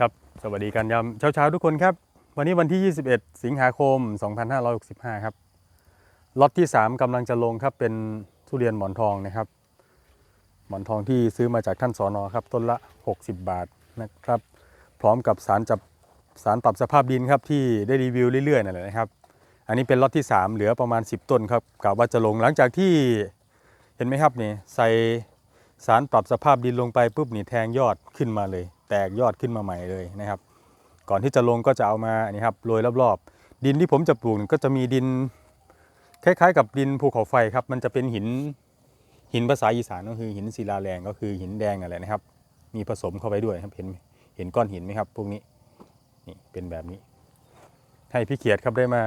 ครับ สวัสดีกันยามเช้าๆทุกคนครับ วันนี้วันที่ 21 สิงหาคม 2565 ครับ ล็อตที่ 3กำลังจะลงครับ เป็นทุเรียนหมอนทองนะครับ หมอนทองที่ซื้อมาจากท่านสอนอครับ ต้นละ 60 บาทนะครับ พร้อมกับสารจับสารปรับสภาพดินครับที่ได้รีวิวเรื่อยๆนั่นแหละนะครับ อันนี้เป็นล็อตที่ 3 เหลือประมาณ 10 ต้นครับกะว่าจะลงหลังจากที่เห็นไหมครับนี่ใส่สารปรับสภาพดินลงไปปุ๊บนี่แทงยอดขึ้นมาเลย แตกยอดขึ้นมาใหม่เลยนะครับ ก่อนที่จะลงก็จะเอามาอันนี้ครับโรยรอบๆ ดินที่ผมจะปลูกก็จะมีดินคล้ายๆ กับดินภูเขาไฟครับ มันจะเป็นหินหินภาษาอีสานก็คือหินศิลาแรงก็คือหินแดงอะไรนะครับ มีผสมเข้าไปด้วยครับเห็นเห็นก้อนหินไหมครับ พวกนี้นี่เป็นแบบนี้ ให้พี่เขียดครับได้มา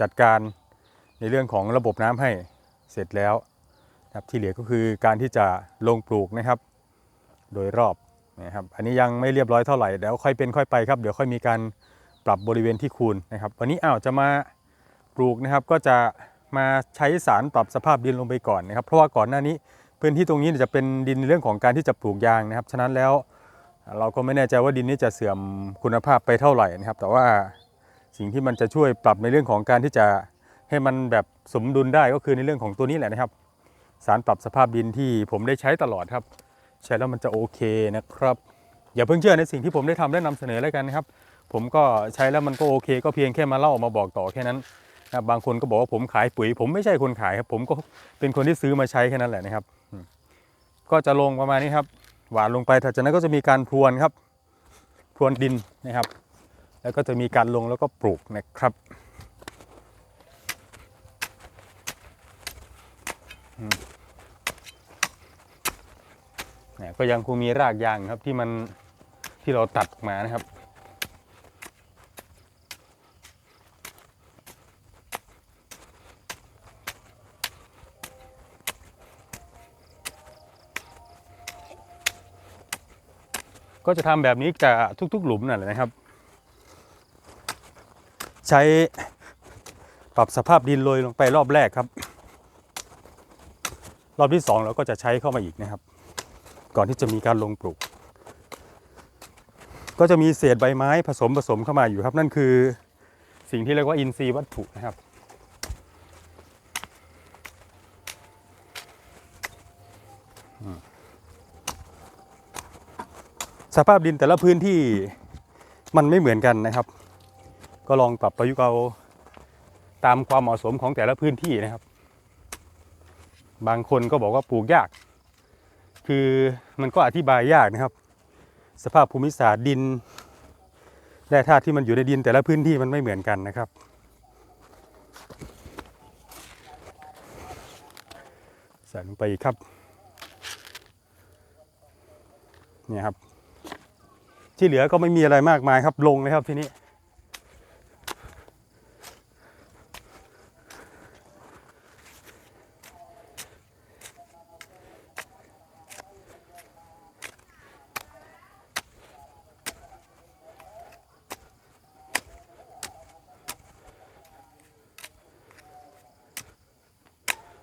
จัดการในเรื่องของระบบน้ำให้เสร็จแล้วครับที่เหลือก็คือการที่จะลงปลูกนะครับ โดยรอบ นะครับอันนี้ยังไม่เรียบร้อยเท่าไหร่เดี๋ยวค่อยเป็นค่อยไปครับเดี๋ยวค่อยมีการปรับบริเวณที่คูนนะครับวันนี้อ้าวจะมาปลูกนะครับก็จะมาใช้สารปรับสภาพดินลงไปก่อนนะครับ เพราะว่าก่อนหน้านี้พื้นที่ตรงนี้จะเป็นดินเรื่องของการที่จะปลูกยางนะครับ ฉะนั้นแล้วเราก็ไม่แน่ใจว่าดินนี้จะเสื่อมคุณภาพไปเท่าไหร่นะครับ แต่ว่าสิ่งที่มันจะช่วยปรับในเรื่องของการที่จะให้มันแบบสมดุลได้ก็คือในเรื่องของตัวนี้แหละนะครับ สารปรับสภาพดินที่ผมได้ใช้ตลอดครับ ใช้แล้วมันจะโอเคนะครับ อย่าเพิ่งเชื่อในสิ่งที่ผมได้ทำได้นำเสนอแล้วกันนะครับ ผมก็ใช้แล้วมันก็โอเค ก็เพียงแค่มาเล่ามาบอกต่อแค่นั้นนะครับบางคนก็บอกว่าผมขายปุ๋ย ผมไม่ใช่คนขายครับ ผมก็เป็นคนที่ซื้อมาใช้แค่นั้นแหละนะครับ ก็จะลงประมาณนี้ครับ หวานลงไปถัดจากนั้นก็จะมีการพรวนครับ พรวนดินนะครับ แล้วก็จะมีการลงแล้วก็ปลูกนะครับอืม เนี่ย ก็ยังคงมีรากยางครับที่มันที่เราตัดออกมานะครับ ก็จะทำแบบนี้จะทุก ๆ หลุมนั่นแหละนะครับ ใช้ปรับสภาพดินโรยลงไปรอบแรกครับ รอบที่สองเราก็จะใช้เข้ามาอีกนะครับ ก่อนที่จะมีการลงปลูก ก็จะมีเศษใบไม้ผสมผสมเข้ามาอยู่ครับ นั่นคือสิ่งที่เรียกว่าอินทรีย์วัตถุนะครับ สภาพดินแต่ละพื้นที่มันไม่เหมือนกันนะครับ ก็ลองปรับประยุกต์เอาตามความเหมาะสมของแต่ละพื้นที่นะครับ บางคนก็บอกว่าปลูกยาก คือมันก็อธิบายยากนะครับ สภาพภูมิศาสตร์ดินแร่ธาตุที่มันอยู่ในดินแต่ละพื้นที่มันไม่เหมือนกันนะครับ ใส่ลงไปอีกครับเนี่ยครับ ที่เหลือก็ไม่มีอะไรมากมายครับลงเลยครับทีนี้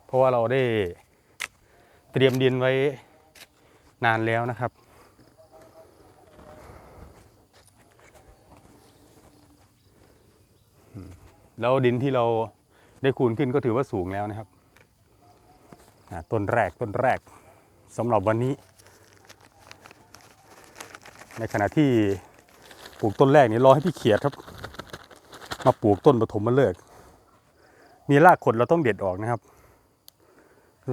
เพราะว่าเราได้เตรียมดินไว้นานแล้วนะครับ แล้วดินที่เราได้คูณขึ้นก็ถือว่าสูงแล้วนะครับต้นแรกต้นแรกสำหรับวันนี้ ในขณะที่ปลูกต้นแรกนี่รอให้พี่เขียดครับ มาปลูกต้นปฐมมาเลิก มีรากขดเราต้องเด็ดออกนะครับ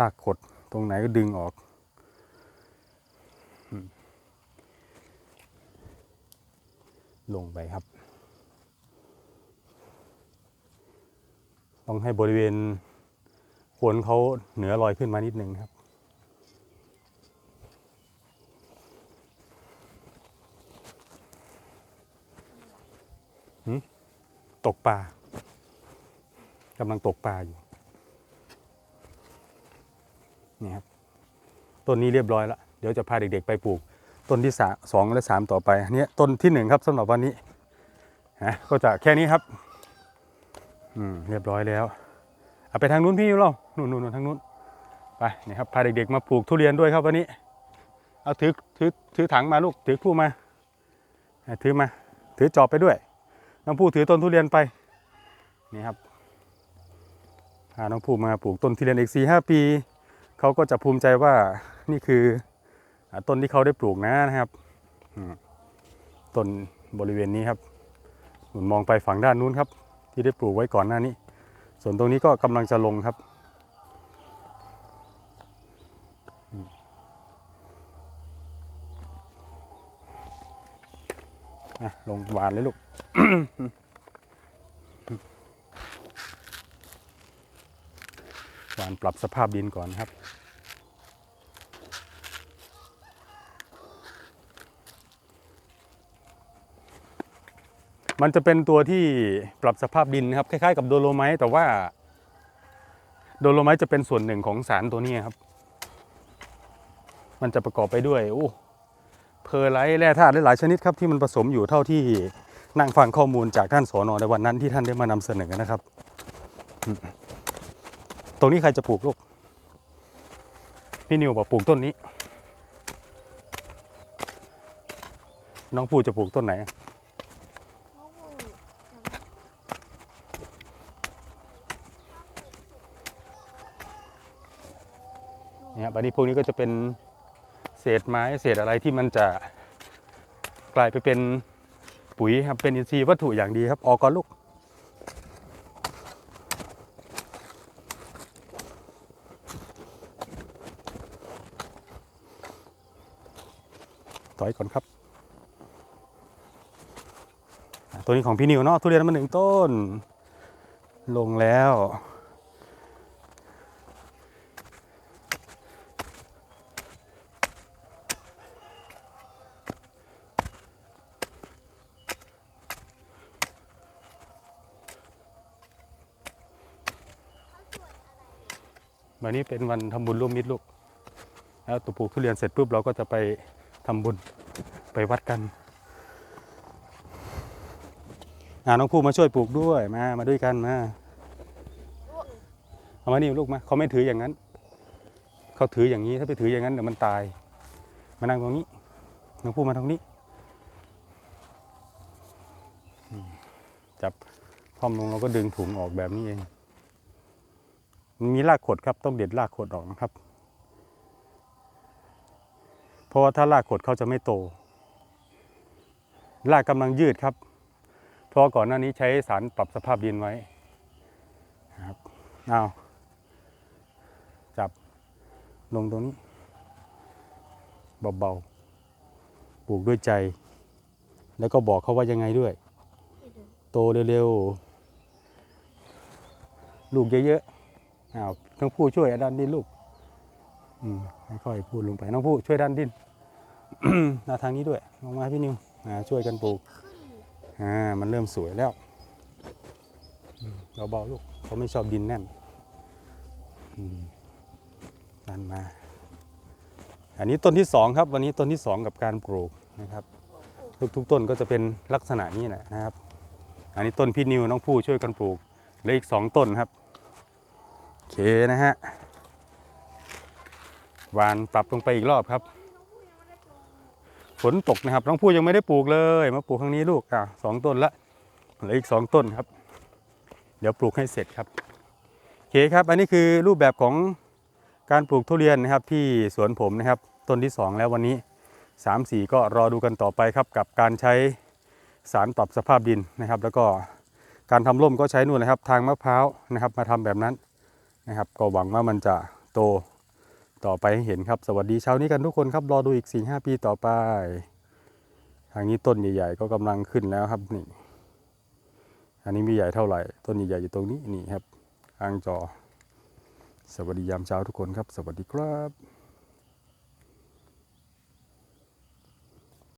รากขดตรงไหนก็ดึงออก ลงไปครับ ต้องให้บริเวณโคนเขาเหนือลอยขึ้นมานิดนึงครับตกปลากำลังตกปลาอยู่ นี่ครับต้นนี้เรียบร้อยแล้วเดี๋ยวจะพาเด็กๆไปปลูก ต้นที่สาสองและสามต่อไปอันนี้ต้นที่หนึ่งครับสำหรับวันนี้นะก็จะแค่นี้ครับ อืมเรียบร้อยแล้วเอาไปทางนู้นพี่เรานู่นนู่นนู่นทางนู้นไปนี่ครับพาเด็กๆมาปลูกทุเรียนด้วยครับวันนี้เอาถือถือถือถังมาลูกถือคู่มาถือมา ถือจอบไปด้วยน้องผู้ถือต้นทุเรียนไปนี่ครับพาน้องผู้มาปลูกต้นทุเรียนอีกสี่ห้าปี เขาก็จะภูมิใจว่านี่คือต้นที่เขาได้ปลูกนะนะครับต้นบริเวณนี้ครับหมุนมองไปฝั่งด้านนู้นครับ ที่ได้ปลูกไว้ก่อนหน้านี้ ส่วนตรงนี้ก็กำลังจะลงครับลงหวานเลยลูก หวานปรับสภาพดินก่อนครับ มันจะเป็นตัวที่ปรับสภาพดินนะครับคล้ายๆ กับโดโลไมต์แต่ว่า โดโลไมต์จะเป็นส่วนหนึ่งของสารตัวนี้ครับ มันจะประกอบไปด้วยโอ้เพอร์ไลท์แร่ธาตุหลายชนิดครับที่มันผสมอยู่เท่าที่นั่งฟังข้อมูลจากท่านสอนอในวันนั้นที่ท่านได้มานำเสนอนะครับ ตรงนี้ใครจะปลูกลูก พี่นิวบอกปลูกต้นนี้ น้องปูจะปลูกต้นไหน เนี่ยบัดนี้พวกนี้ก็จะเป็นเศษไม้เศษอะไรที่มันจะกลายไปเป็นปุ๋ยครับเป็นอินทรีย์วัตถุอย่างดีครับ ออกก่อนลูก อยก่อนครับ ตัวนี้ของพี่นิวเนาะทุเรียนมาหนึ่งต้น ลงแล้ว วันนี้เป็นวันทำบุญร่วมมิตรลูกแล้วตัวปลูกทุเรียนเสร็จปุ๊บเราก็จะไปทำบุญ ไปวัดกันอ่าน้องภูมาช่วยปลูกด้วยมา มาด้วยกันมาเอามานี่ลูกมาเขาไม่ถืออย่างนั้น เขาถืออย่างนี้ถ้าไปถืออย่างนั้นเดี๋ยวมันตาย มานั่งตรงนี้น้องภูมาตรงนี้จับพร้อมลงเราก็ดึงถุงออกแบบนี้เองมันมีรากขดครับต้องเด็ดรากขดออกนะครับ เพราะว่าถ้ารากขดเขาจะไม่โต รากกำลังยืดครับ เพราะก่อนหน้านี้ใช้สารปรับสภาพดินไว้ครับเอาจับลงตรงนี้ เบาๆ ปลูกด้วยใจ แล้วก็บอกเขาว่ายังไงด้วย โตเร็วๆ ลูกเยอะๆอ้าวน้องผู้ช่วยดันดินลูกอืมค่อยๆพูดลงไปน้องผู้ช่วยดันดินมาทางนี้ด้วยลงมาพี่นิว ช่วยกันปลูกอ่ามันเริ่มสวยแล้วอืมเบาลูกเขาไม่ชอบดินแน่นอืมดันมา อันนี้ต้นที่สองครับ วันนี้ต้นที่สองกับการปลูกนะครับทุกๆต้นก็จะเป็นลักษณะนี้แหละนะครับ อันนี้ต้นพี่นิวน้องผู้ช่วยกันปลูกเหลืออีกสองต้นครับโอเคนะฮะวานปรับลงไปอีกรอบครับ ฝนตกนะครับน้องผู้ยังไม่ได้ปลูกเลยมาปลูกข้างนี้ลูกอะสองต้นละเหลืออีกสองต้นครับ เดี๋ยวปลูกให้เสร็จครับโอเคครับ อันนี้คือรูปแบบของการปลูกทุเรียนนะครับที่สวนผมนะครับ ต้นที่สองแล้ววันนี้สามสี่ก็รอดูกันต่อไปครับ กับการใช้สารปรับสภาพดินนะครับ แล้วก็การทำร่มก็ใช้นู่นนะครับ ทางมะพร้าวนะครับ มาทำแบบนั้นนะครับ ก็หวังว่ามันจะโต ต่อไปให้เห็นครับ สวัสดีเช้านี้กันทุกคนครับ รอดูอีก4ีหปีต่อไป ทางนี้ต้นใหญ่ ๆ ก็กำลังขึ้นแล้วครับนี่ อันนี้มีใหญ่เท่าไหร่ ต้นใหญ่ๆอยู่ตรงนี้นี่ครับอ่างจอ สวัสดียามเช้าทุกคนครับ สวัสดีครับ